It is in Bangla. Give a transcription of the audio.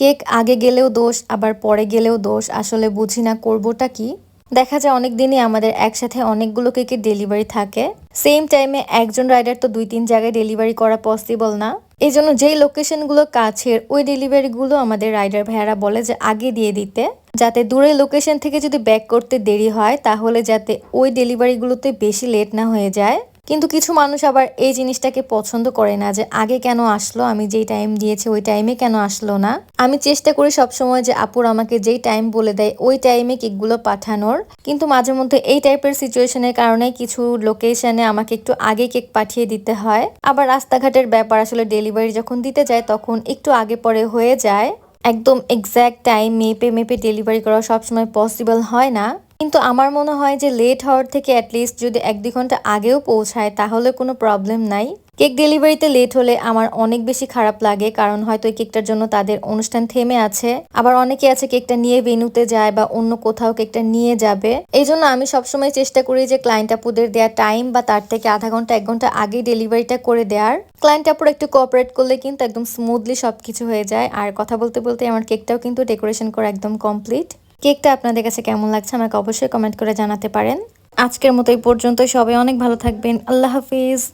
কেক আগে গেলেও দোষ, আবার পরে গেলেও দোষ, আসলে বুঝি না করবোটা কি? দেখা যায় অনেক দিনই আমাদের একসাথে অনেকগুলো কেকের ডেলিভারি থাকে। সেম টাইমে একজন রাইডার তো দুই তিন জায়গায় ডেলিভারি করা পসিবল না। এই জন্য যেই লোকেশনগুলো কাছের, ওই ডেলিভারিগুলো আমাদের রাইডার ভাইয়ারা বলে যে আগে দিয়ে দিতে। যাতে দূরের লোকেশন থেকে যদি ব্যাক করতে দেরি হয়, তাহলে যাতে ওই ডেলিভারিগুলোতে বেশি লেট না হয়ে যায়। কিন্তু কিছু মানুষ আবার এই জিনিসটাকে পছন্দ করে না যে আগে কেন আসলো, আমি যেই টাইম দিয়েছি ওই টাইমে কেন আসলো না। আমি চেষ্টা করি সবসময় যে আপুর আমাকে যেই টাইম বলে দেয় ওই টাইমে কেকগুলো পাঠানোর। কিন্তু মাঝে মধ্যে এই টাইপের সিচুয়েশনের কারণে কিছু লোকেশনে আমাকে একটু আগে কেক পাঠিয়ে দিতে হয়। আবার রাস্তাঘাটের ব্যাপার আসলে ডেলিভারি যখন দিতে যায় তখন একটু আগে পরে হয়ে যায়। একদম এক্স্যাক্ট টাইম মেপে মেপে ডেলিভারি করা সবসময় পসিবল হয় না। কিন্তু আমার মনে হয় যে লেট হওয়ার থেকে অ্যাটলিস্ট যদি এক দুই ঘণ্টা আগেও পৌঁছায়, তাহলে কোনো প্রবলেম নাই। কেক ডেলিভারিতে লেট হলে আমার অনেক বেশি খারাপ লাগে, কারণ হয়তো এই কেকটার জন্য তাদের অনুষ্ঠান থেমে আছে। আবার অনেকে আছে কেকটা নিয়ে ভেনুতে যায় বা অন্য কোথাও কেকটা নিয়ে যাবে। এই জন্য আমি সবসময় চেষ্টা করি যে ক্লায়েন্ট আপুদের দেওয়া টাইম বা তার থেকে আধা ঘণ্টা, এক ঘণ্টা আগে ডেলিভারিটা করে দেওয়ার। ক্লায়েন্ট আপুর একটু কোঅপারেট করলে কিন্তু একদম স্মুথলি সবকিছু হয়ে যায়। আর কথা বলতে বলতে আমার কেকটাও কিন্তু ডেকোরেশন করা একদম কমপ্লিট কেকটা আপনাদের কাছে কেমন লাগছে আমাকে অবশ্যই কমেন্ট করে জানাতে পারেন। আজকের মতো এই পর্যন্ত সবাই অনেক ভালো থাকবেন। আল্লাহ হাফিজ।